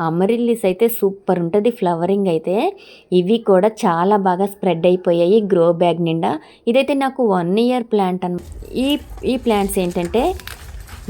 అమరిల్లీస్ అయితే సూపర్ ఉంటుంది. ఫ్లవరింగ్ అయితే ఇవి కూడా చాలా బాగా స్ప్రెడ్ అయిపోయాయి గ్రో బ్యాగ్ నిండా. ఇదైతే నాకు వన్ ఇయర్ ప్లాంట్ అన్ ఈ ఈ ప్లాంట్స్ ఏంటంటే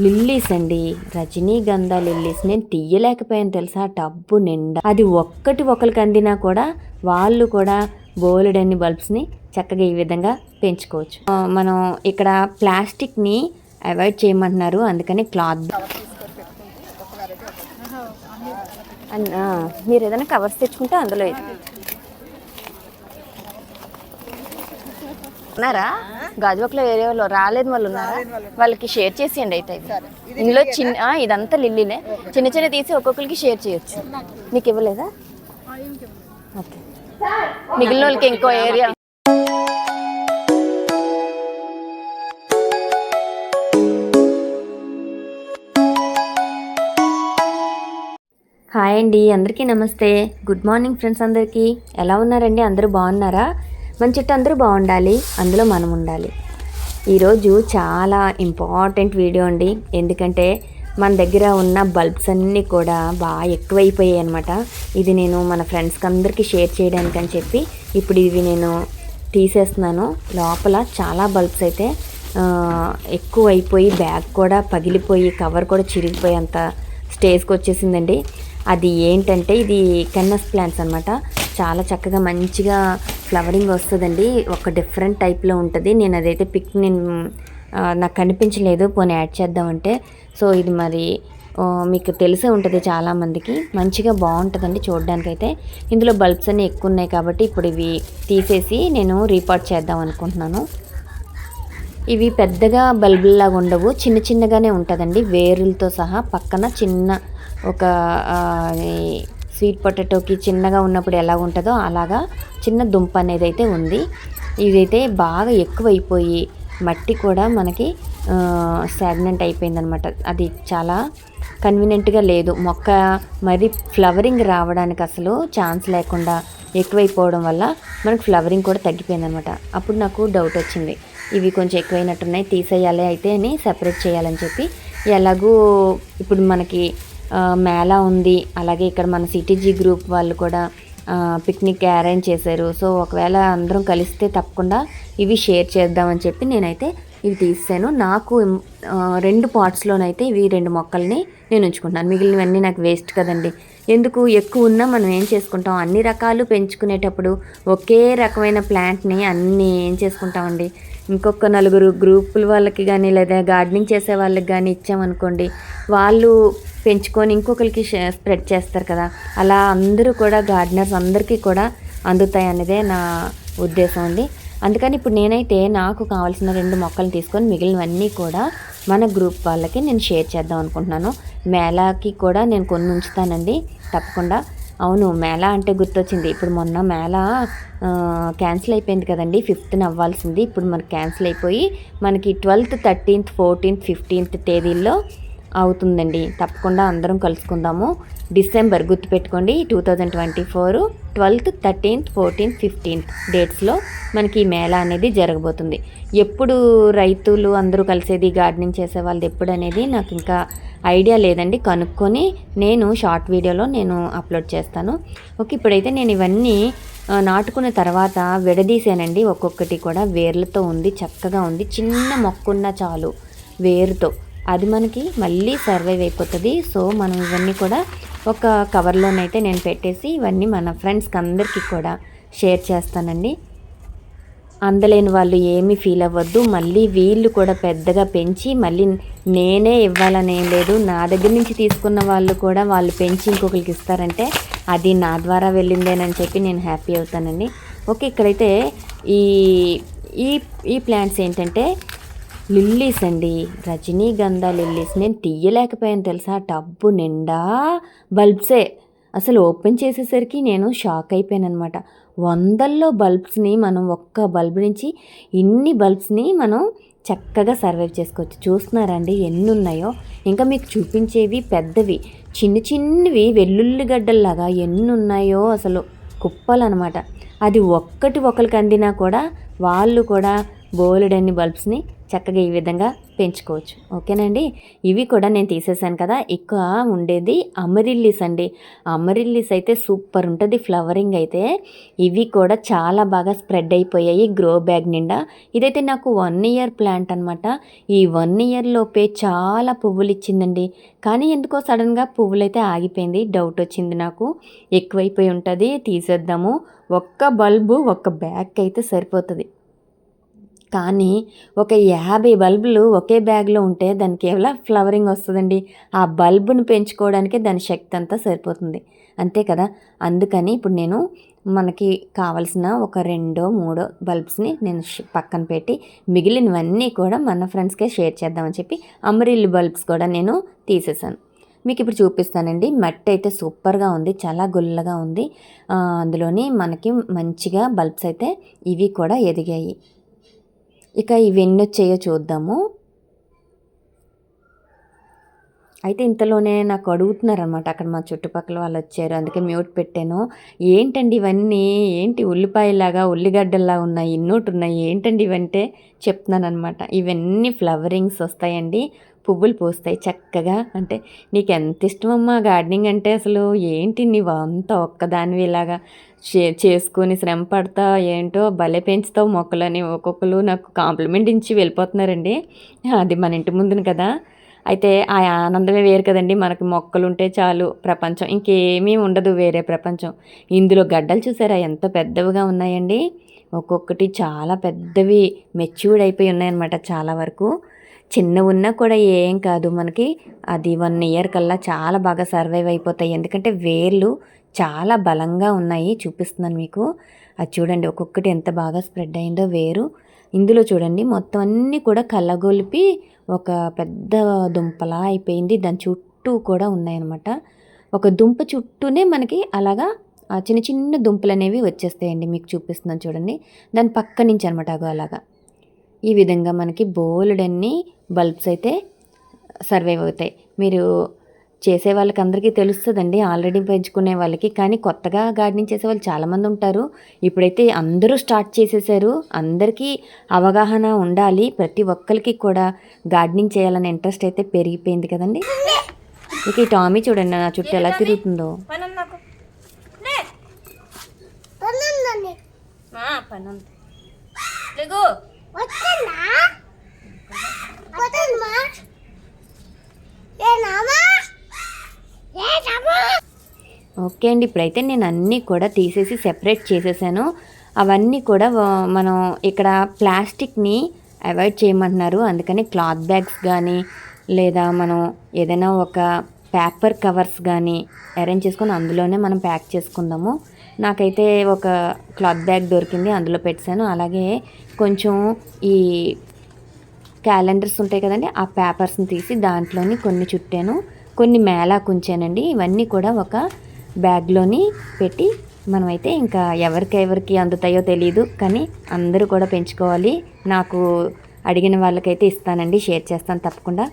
లిల్లీస్ అండి. రజనీగంధ లిల్లీస్. నేను తీయలేకపోయాను తెలుసా? టబ్బు నిండా. అది ఒక్కటి ఒకరికి అందినా కూడా వాళ్ళు కూడా బోలెడన్ని బల్బ్స్ని చక్కగా ఈ విధంగా పెంచుకోవచ్చు. మనం ఇక్కడ ప్లాస్టిక్ని అవాయిడ్ చేయమంటున్నారు. అందుకని క్లాత్ అన్- ఆ, మీరు ఏదైనా కవర్స్ తెచ్చుకుంటే అందులో. ఉన్నారా? గాజువాకలో వేరే వాళ్ళు రాలేదు వాళ్ళు ఉన్నారా? వాళ్ళకి షేర్ చేసేయండి అయితే ఇవి. ఇందులో చిన్న ఇదంతా లిల్లీలే చిన్న చిన్న తీసి ఒక్కొక్కరికి షేర్ చేయొచ్చు. మీకు ఇవ్వలేదా? ఓకే. మిగిలిన వాళ్ళకి ఇంకో ఏరియా హాయ్ అండి అందరికీ నమస్తే. గుడ్ మార్నింగ్ ఫ్రెండ్స్ అందరికీ. ఎలా ఉన్నారండి? అందరూ బాగున్నారా? మన చుట్టూ అందరూ బాగుండాలి. అందులో మనం ఉండాలి. ఈరోజు చాలా ఇంపార్టెంట్ వీడియో అండి. ఎందుకంటే మన దగ్గర ఉన్న బల్బ్స్ అన్నీ కూడా బాగా ఎక్కువైపోయాయి అనమాట ఇది నేను మన ఫ్రెండ్స్కి అందరికీ షేర్ చేయడానికి అని చెప్పి ఇప్పుడు ఇవి నేను తీసేస్తున్నాను. లోపల చాలా బల్బ్స్ అయితే ఎక్కువ అయిపోయి బ్యాగ్ కూడా పగిలిపోయి కవర్ కూడా చిరిగిపోయేంత స్టేజ్కి వచ్చేసిందండి. అది ఏంటంటే ఇది కెన్నస్ ప్లాంట్స్ అనమాట చాలా చక్కగా మంచిగా ఫ్లవరింగ్ వస్తుందండి. ఒక డిఫరెంట్ టైప్లో ఉంటుంది. నేను అదైతే పిక్ నేను నాకు కనిపించలేదు. పోనీ యాడ్ చేద్దామంటే. సో ఇది మరి మీకు తెలిసే ఉంటుంది చాలామందికి మంచిగా బాగుంటుందండి చూడడానికైతే. ఇందులో బల్బ్స్ అన్నీ ఎక్కువ ఉన్నాయి కాబట్టి ఇప్పుడు ఇవి తీసేసి నేను రీపార్ట్ చేద్దాం అనుకుంటున్నాను. ఇవి పెద్దగా బల్బుల్లాగా ఉండవు. చిన్న చిన్నగానే ఉంటుందండి. వేరులతో సహా పక్కన చిన్న ఒక స్వీట్ పొటాటోకి చిన్నగా ఉన్నప్పుడు ఎలా ఉంటుందో అలాగా చిన్న దుంప అనేది అయితే ఉంది. ఇదైతే బాగా ఎక్కువైపోయి మట్టి కూడా మనకి స్టాగ్నెంట్ అయిపోయిందనమాట. అది చాలా కన్వీనియంట్గా లేదు. మొక్క మరి ఫ్లవరింగ్ రావడానికి అసలు ఛాన్స్ లేకుండా ఎక్కువైపోవడం వల్ల మనకు ఫ్లవరింగ్ కూడా తగ్గిపోయిందనమాట. అప్పుడు నాకు డౌట్ వచ్చింది. ఇవి కొంచెం ఎక్కువైనట్టున్నాయి తీసేయాలి అయితే అని సెపరేట్ చేయాలని చెప్పి ఎలాగూ ఇప్పుడు మనకి మేళా ఉంది. అలాగే ఇక్కడ మన సిటీజీ గ్రూప్ వాళ్ళు కూడా పిక్నిక్ అరేంజ్ చేశారు. సో ఒకవేళ అందరం కలిస్తే తప్పకుండా ఇవి షేర్ చేద్దామని చెప్పి నేనైతే ఇవి తీసాను నాకు రెండు పార్ట్స్లోనైతే ఇవి రెండు మొక్కల్ని నేను ఉంచుకుంటాను మిగిలినవన్నీ నాకు వేస్ట్ కదండి. ఎందుకు? ఎక్కువ ఉన్నా మనం ఏం చేసుకుంటాం? అన్ని రకాలు పెంచుకునేటప్పుడు ఒకే రకమైన ప్లాంట్ని అన్నీ ఏం చేసుకుంటామండి? ఇంకొక నలుగురు గ్రూపుల వాళ్ళకి కానీ లేదా గార్డెనింగ్ చేసే వాళ్ళకి కానీ ఇచ్చామనుకోండి వాళ్ళు పెంచుకొని ఇంకొకరికి స్ప్రెడ్ చేస్తారు కదా. అలా అందరూ కూడా గార్డెనర్స్ అందరికీ కూడా అందుతాయి అన్నదే నా ఉద్దేశం అండి. అందుకని ఇప్పుడు నేనైతే నాకు కావాల్సిన రెండు మొక్కలు తీసుకొని మిగిలినవన్నీ కూడా మన గ్రూప్ వాళ్ళకి నేను షేర్ చేద్దాం అనుకుంటున్నాను. మేళాకి కూడా నేను కొన్ని ఉంచుతానండి తప్పకుండా. అవును మేళా అంటే గుర్తొచ్చింది. ఇప్పుడు మొన్న మేళా క్యాన్సిల్ అయిపోయింది కదండి. ఫిఫ్త్న అవ్వాల్సింది ఇప్పుడు మనకి క్యాన్సిల్ అయిపోయి మనకి ట్వెల్త్ థర్టీన్త్ ఫోర్టీన్త్ ఫిఫ్టీన్త్ తేదీల్లో అవుతుందండి. తప్పకుండా అందరం కలుసుకుందాము. డిసెంబర్ గుర్తుపెట్టుకోండి two thousand twenty four twelfth thirteenth fourteenth fifteenth డేట్స్లో మనకి ఈ మేళా అనేది జరగబోతుంది. ఎప్పుడు రైతులు అందరూ కలిసేది గార్డెనింగ్ చేసే వాళ్ళది ఎప్పుడు అనేది నాకు ఇంకా ఐడియా లేదండి. కనుక్కొని నేను షార్ట్ వీడియోలో నేను అప్లోడ్ చేస్తాను. ఓకే ఇప్పుడైతే నేను ఇవన్నీ నాటుకున్న తర్వాత విడదీసానండి. ఒక్కొక్కటి కూడా వేర్లతో ఉంది చక్కగా ఉంది. చిన్న మొక్కున్న చాలు వేరుతో. అది మనకి మళ్ళీ సర్వైవ్ అయిపోతుంది. సో మనం ఇవన్నీ కూడా ఒక కవర్లోనైతే నేను పెట్టేసి ఇవన్నీ మన ఫ్రెండ్స్కి అందరికీ కూడా షేర్ చేస్తానండి. అందలేని వాళ్ళు ఏమీ ఫీల్ అవ్వద్దు. మళ్ళీ వీళ్ళు కూడా పెద్దగా పెంచి మళ్ళీ నేనే ఇవ్వాలని ఏం లేదు. నా దగ్గర నుంచి తీసుకున్న వాళ్ళు కూడా వాళ్ళు పెంచి ఇంకొకరికి ఇస్తారంటే అది నా ద్వారా వెళ్ళిందేనని చెప్పి నేను హ్యాపీ అవుతానండి. ఓకే ఇక్కడైతే ఈ ఈ ఈ ప్లాంట్స్ ఏంటంటే లిల్లీస్ అండి. రజనీగంధ లిల్లీస్. నేను తీయలేకపోయాను తెలుసా? టబ్బు నిండా బల్బ్సే. అసలు ఓపెన్ చేసేసరికి నేను షాక్ అయిపోయాను అనమాట వందల్లో బల్బ్స్ని మనం ఒక్క బల్బ్ నుంచి ఇన్ని బల్బ్స్ని మనం చక్కగా సర్వైవ్ చేసుకోవచ్చు. చూస్తున్నారండి ఎన్ని ఉన్నాయో ఇంకా మీకు చూపించేవి పెద్దవి. చిన్న చిన్నవి వెల్లుల్లి గడ్డల్లాగా ఎన్ని ఉన్నాయో అసలు కుప్పలన్నమాట. అది ఒక్కటి ఒకరికి అందినా కూడా వాళ్ళు కూడా బోలెడన్ని బల్బ్స్ని చక్కగా ఈ విధంగా పెంచుకోవచ్చు. ఓకేనండి? ఇవి కూడా నేను తీసేసాను కదా ఎక్కువ ఉండేది అమరిల్లీస్ అండి. అమరిల్లీస్ అయితే సూపర్ ఉంటుంది ఫ్లవరింగ్ అయితే. ఇవి కూడా చాలా బాగా స్ప్రెడ్ అయిపోయాయి గ్రో బ్యాగ్ నిండా. ఇదైతే నాకు వన్ ఇయర్ ప్లాంట్ అనమాట ఈ వన్ ఇయర్లోపే చాలా పువ్వులు ఇచ్చిందండి. కానీ ఎందుకో సడన్గా పువ్వులు అయితే ఆగిపోయింది డౌట్ వచ్చింది నాకు. ఎక్కువైపోయి ఉంటుంది తీసేద్దాము. ఒక్క బల్బు ఒక్క బ్యాగ్ అయితే సరిపోతుంది. కానీ ఒక యాభై బల్బులు ఒకే బ్యాగ్లో ఉంటే దానికి కేవలం ఫ్లవరింగ్ వస్తుందండి. ఆ బల్బును పెంచుకోవడానికే దాని శక్తి అంతా సరిపోతుంది. అంతే కదా? అందుకని ఇప్పుడు నేను మనకి కావలసిన ఒక రెండో మూడో బల్బ్స్ని నేను పక్కన పెట్టి మిగిలినవన్నీ కూడా మన ఫ్రెండ్స్కే షేర్ చేద్దామని చెప్పి అమరిల్లు బల్బ్స్ కూడా నేను తీసేసాను మీకు ఇప్పుడు చూపిస్తానండి. మట్టి అయితే సూపర్గా ఉంది. చాలా గుల్లగా ఉంది. అందులోని మనకి మంచిగా బల్బ్స్ అయితే ఇవి కూడా ఎదిగాయి. ఇక ఇవి ఎన్ని వచ్చాయో చూద్దాము. అయితే ఇంతలోనే నాకు అడుగుతున్నారనమాట అక్కడ మా చుట్టుపక్కల వాళ్ళు వచ్చారు. అందుకే మ్యూట్ పెట్టాను. ఏంటండి ఇవన్నీ? ఏంటి ఉల్లిపాయలాగా ఉల్లిగడ్డల్లా ఉన్నాయి ఇన్నోటి ఉన్నాయి ఏంటండి ఇవంటే? చెప్తున్నాను అనమాట ఇవన్నీ ఫ్లవరింగ్స్ వస్తాయండి. పువ్వులు పూస్తాయి చక్కగా. అంటే నీకు ఎంత ఇష్టమమ్మా గార్డెనింగ్ అంటే అసలు? ఏంటి నీవు అంత ఒక్కదానివి ఇలాగా చే చేసుకొని శ్రమ పడతా ఏంటో? భలే పెంచుతావు మొక్కలని. ఒక్కొక్కరు నాకు కాంప్లిమెంట్ ఇచ్చి వెళ్ళిపోతున్నారండి. అది మన ఇంటి ముందును కదా. అయితే ఆ ఆనందమే వేరు కదండి. మనకి మొక్కలు ఉంటే చాలు ప్రపంచం. ఇంకేమీ ఉండదు వేరే ప్రపంచం. ఇందులో గడ్డలు చూసారా? ఎంత పెద్దవిగా ఉన్నాయండి. ఒక్కొక్కటి చాలా పెద్దవి మెచ్యూర్డ్ అయిపోయి ఉన్నాయన్నమాట చాలా వరకు. చిన్న ఉన్నా కూడా ఏం కాదు మనకి. అది వన్ ఇయర్ కల్లా చాలా బాగా సర్వైవ్ అయిపోతాయి. ఎందుకంటే వేర్లు చాలా బలంగా ఉన్నాయి చూపిస్తున్నాను మీకు. అది చూడండి ఒక్కొక్కటి ఎంత బాగా స్ప్రెడ్ అయిందో వేరు. ఇందులో చూడండి మొత్తం అన్నీ కూడా కళ్ళగొలిపి ఒక పెద్ద దుంపలా అయిపోయింది. దాని చుట్టూ కూడా ఉన్నాయన్నమాట. ఒక దుంప చుట్టూనే మనకి అలాగా ఆ చిన్న చిన్న దుంపలు అనేవి వచ్చేస్తాయండి మీకు చూపిస్తున్నాను చూడండి. దాని పక్క నుంచి అనమాట అగో అలాగా. ఈ విధంగా మనకి బోలెడన్ని బల్బ్స్ అయితే సర్వైవ్ అవుతాయి. మీరు చేసే వాళ్ళకి అందరికీ తెలుస్తుందండి ఆల్రెడీ పెంచుకునే వాళ్ళకి. కానీ కొత్తగా గార్డెనింగ్ చేసే వాళ్ళు చాలామంది ఉంటారు. ఇప్పుడైతే అందరూ స్టార్ట్ చేసేసారు. అందరికీ అవగాహన ఉండాలి. ప్రతి ఒక్కరికి కూడా గార్డెనింగ్ చేయాలనే ఇంట్రెస్ట్ అయితే పెరిగిపోయింది కదండి. ఇక ఈ టామీ చూడండి నా చుట్టూ ఎలా తిరుగుతుందో. పనుంది. ఓకే అండి ఇప్పుడైతే నేను అన్నీ కూడా తీసేసి సెపరేట్ చేసేసాను. అవన్నీ కూడా మనం ఇక్కడ ప్లాస్టిక్ని అవాయిడ్ చేయమంటున్నారు. అందుకని క్లాత్ బ్యాగ్స్ కానీ లేదా మనం ఏదైనా ఒక పేపర్ కవర్స్ కానీ అరేంజ్ చేసుకొని అందులోనే మనం ప్యాక్ చేసుకుందాము. నాకైతే ఒక క్లాత్ బ్యాగ్ దొరికింది అందులో పెట్టాను. అలాగే కొంచెం ఈ క్యాలెండర్స్ ఉంటాయి కదండి ఆ పేపర్స్ని తీసి దాంట్లోని కొన్ని చుట్టాను. కొన్ని మేళా కుంచానండి ఇవన్నీ కూడా ఒక బ్యాగ్లోని పెట్టి మనమైతే ఇంకా ఎవరికి ఎవరికి అందుతాయో తెలియదు కానీ అందరూ కూడా పెంచుకోవాలి. నాకు అడిగిన వాళ్ళకైతే ఇస్తానండి షేర్ చేస్తాను తప్పకుండా.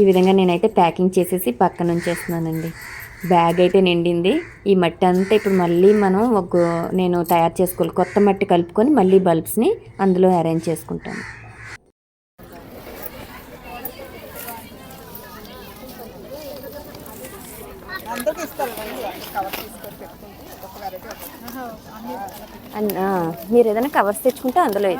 ఈ విధంగా నేనైతే ప్యాకింగ్ చేసేసి పక్కన ఉంచేస్తున్నానండి బ్యాగ్ అయితే నిండింది. ఈ మట్టి అంతా ఇప్పుడు మళ్ళీ మనం ఒక నేను తయారు చేసుకోవాలి. కొత్త మట్టి కలుపుకొని మళ్ళీ బల్బ్స్ని అందులో అరేంజ్ చేసుకుంటాను మీరు ఏదైనా కవర్స్ తెచ్చుకుంటే అందులో.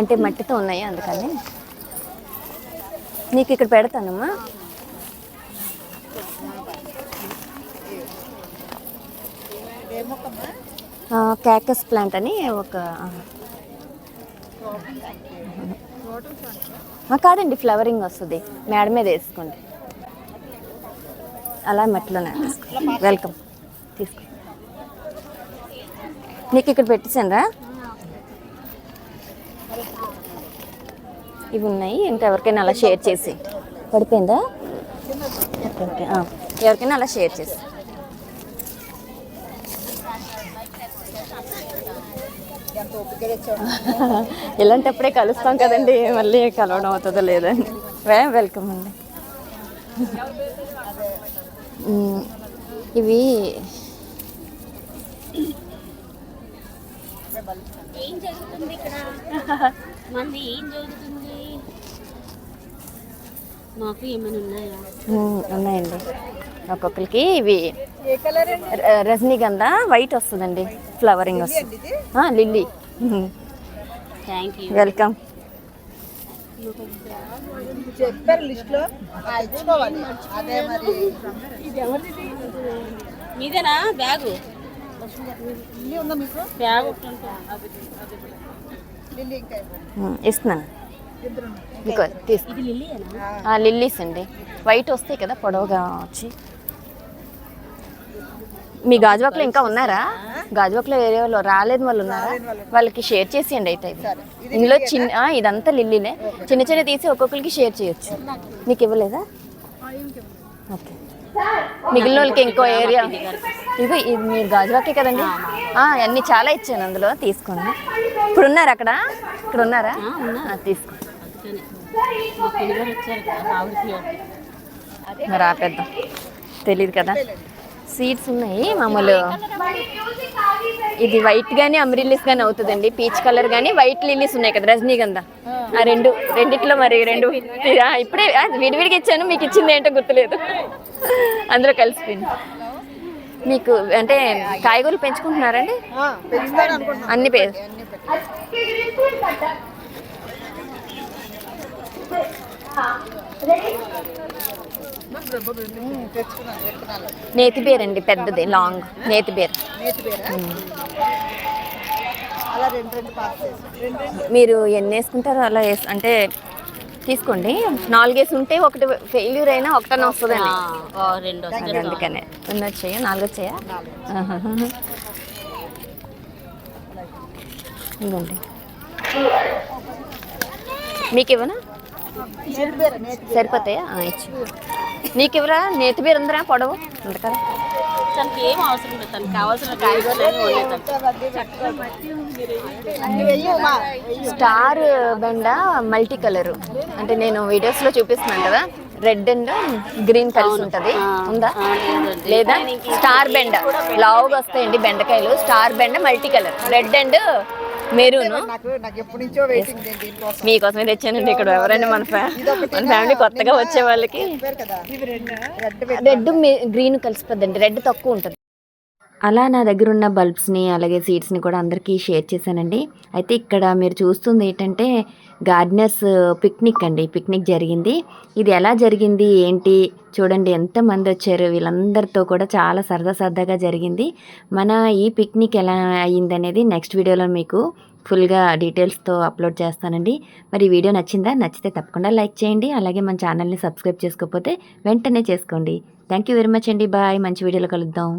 అంటే మట్టితో ఉన్నాయి అందుకని? నీకు ఇక్కడ పెడతానమ్మా. క్యాకస్ ప్లాంట్ అని ఒక కాదండి ఫ్లవరింగ్ వస్తుంది. మేడ మీద వేసుకోండి. అలా మెట్లోనే వెల్కమ్. తీసుకో. నీకు ఇక్కడ పెట్టేసానరా ఇవి ఉన్నాయి. ఇంకా ఎవరికైనా అలా షేర్ చేసి. పడిపోయిందా? ఓకే ఎవరికైనా అలా షేర్ చేసి. ఇలాంటప్పుడే కలుస్తాం కదండి. మళ్ళీ కలవడం అవుతుందో లేదండి వే వెల్కమ్ అండి. ఇవి ఏం జరుగుతుంది ఇక్కడ? మంది ఏం జరుగుతుంది? మాకు ఏమైనా ఉన్నాయా? ఉమ్, ఉన్నాయండి. ఒక్కొక్కరికి ఇవి రజనీగంధ వైట్ వస్తుందండి. ఫ్లవరింగ్ వస్తుంది. లిల్లీ థ్యాంక్ యూ వెల్కమ్ చెప్పారు లిస్ట్లో. తెచ్చుకోవాలి అదే మరి. మీదేనా? బ్యాగు. ఇల్లు ఉందా మీకు? బ్యాగ్ లిల్లీ ఇంకా ఉమ్, ఇస్తున్నాను. తీసుకో లిల్లీస్ అండి. వైట్ వస్తాయి కదా పొడవుగా వచ్చి. మీ గాజువాకలో ఇంకా ఉన్నారా? గాజువాకలో ఏరియాలో రాలేదు వాళ్ళు ఉన్నారా? వాళ్ళకి షేర్ చేసేయండి అయితే ఇది ఇందులో చిన్న ఇదంతా లిల్లీలే చిన్న చిన్న తీసి ఒక్కొక్కరికి షేర్ చేయొచ్చు. మీకు ఇవ్వలేదా? ఓకే. మిగిలిన వాళ్ళకి ఇంకో ఏరియా ఇదిగో ఇది మీరు గాజువాకే కదండి? అన్నీ చాలా ఇచ్చాను అందులో. తీసుకోండి. ఇప్పుడు ఉన్నారా అక్కడ ఇక్కడ ఉన్నారా తీసుకోండి మరి ఆపేద్దాం తెలియదు కదా సీడ్స్ ఉన్నాయి మామూలు. ఇది వైట్ గానీ అమ్రిల్లీస్ గానీ అవుతుందండి. పీచ్ కలర్ గానీ వైట్ లిల్లీస్ ఉన్నాయి కదా రజనీగంధ ఆ రెండు రెండిట్లో మరి రెండు. ఇప్పుడే విడివిడిగా ఇచ్చాను మీకు ఇచ్చింది ఏంటో గుర్తులేదు. అందులో కలిసిపోయింది. మీకు అంటే కాయగూరలు పెంచుకుంటున్నారండి? అన్ని పే అన్ని పెట్టి ఉమ్, తెచ్చుకున్నాను విత్తనాలు నేతి బేర్ అండి పెద్దది లాంగ్ నేతి బేర్. నేతి పేరా అలా రెండు రెండు పాస్ చేసి రెండు రెండు మీరు ఎన్ని వేసుకుంటారో అలా వేసి అంటే తీసుకోండి. నాలుగేసి ఉంటే ఒకటి ఫెయిల్యూర్ అయినా ఒకటనే వస్తుందండి. రెండు అది అందుకనే. రెండు వచ్చాయా? నాలుగు వచ్చాయా. ఇదిగోండి. మీకు ఇవ్వనా సరిపోతాయా? ఇచ్చు. నీకు ఇవ్వరా నేతి బీర ఉందరా పొడవు? ఉంది కదా తనకి ఏం అవసరం లేదు తనకి కావాల్సిన కాయగూరలు అన్నీ వండేతాను అన్ని వెయ్యమ్మా స్టార్ బెండ మల్టీ కలర్. అంటే నేను వీడియోస్లో చూపిస్తున్నాను కదా రెడ్ అండ్ గ్రీన్ కలిసి ఉంటది. ఉందా? లేదా? స్టార్ బెండ. లావుగా వస్తాయండి బెండకాయలు. స్టార్ బెండ multi colour. Red and maroon? నాకు నాకు ఎప్పటి నుంచో వెయిటింగ్ నేను దీనికోసం. మీకోసమే తెచ్చానండి ఇక్కడ ఎవరైనా మన మన ఫ్యామిలీ కొత్తగా వచ్చే వాళ్ళకి. రెడ్. గ్రీన్ కలిసిపోద్దండి. రెడ్ తక్కువ ఉంటుంది. అలా నా దగ్గర ఉన్న బల్బ్స్ని అలాగే సీడ్స్ని కూడా అందరికీ షేర్ చేశానండి. అయితే ఇక్కడ మీరు చూస్తుంది ఏంటంటే గార్డెనర్స్ పిక్నిక్ అండి. పిక్నిక్ జరిగింది. ఇది ఎలా జరిగింది? ఏంటి? చూడండి ఎంతమంది వచ్చారు? వీళ్ళందరితో కూడా చాలా సరదా సరదాగా జరిగింది. మన ఈ పిక్నిక్ ఎలా అయ్యిందనేది నెక్స్ట్ వీడియోలో మీకు ఫుల్గా డీటెయిల్స్తో అప్లోడ్ చేస్తానండి. మరి వీడియో నచ్చిందా? నచ్చితే తప్పకుండా లైక్ చేయండి. అలాగే మన ఛానల్ని సబ్స్క్రైబ్ చేసుకోకపోతే వెంటనే చేసుకోండి. థ్యాంక్ యూ వెరీ మచ్ అండి. బాయ్. మంచి వీడియోలో కలుద్దాం.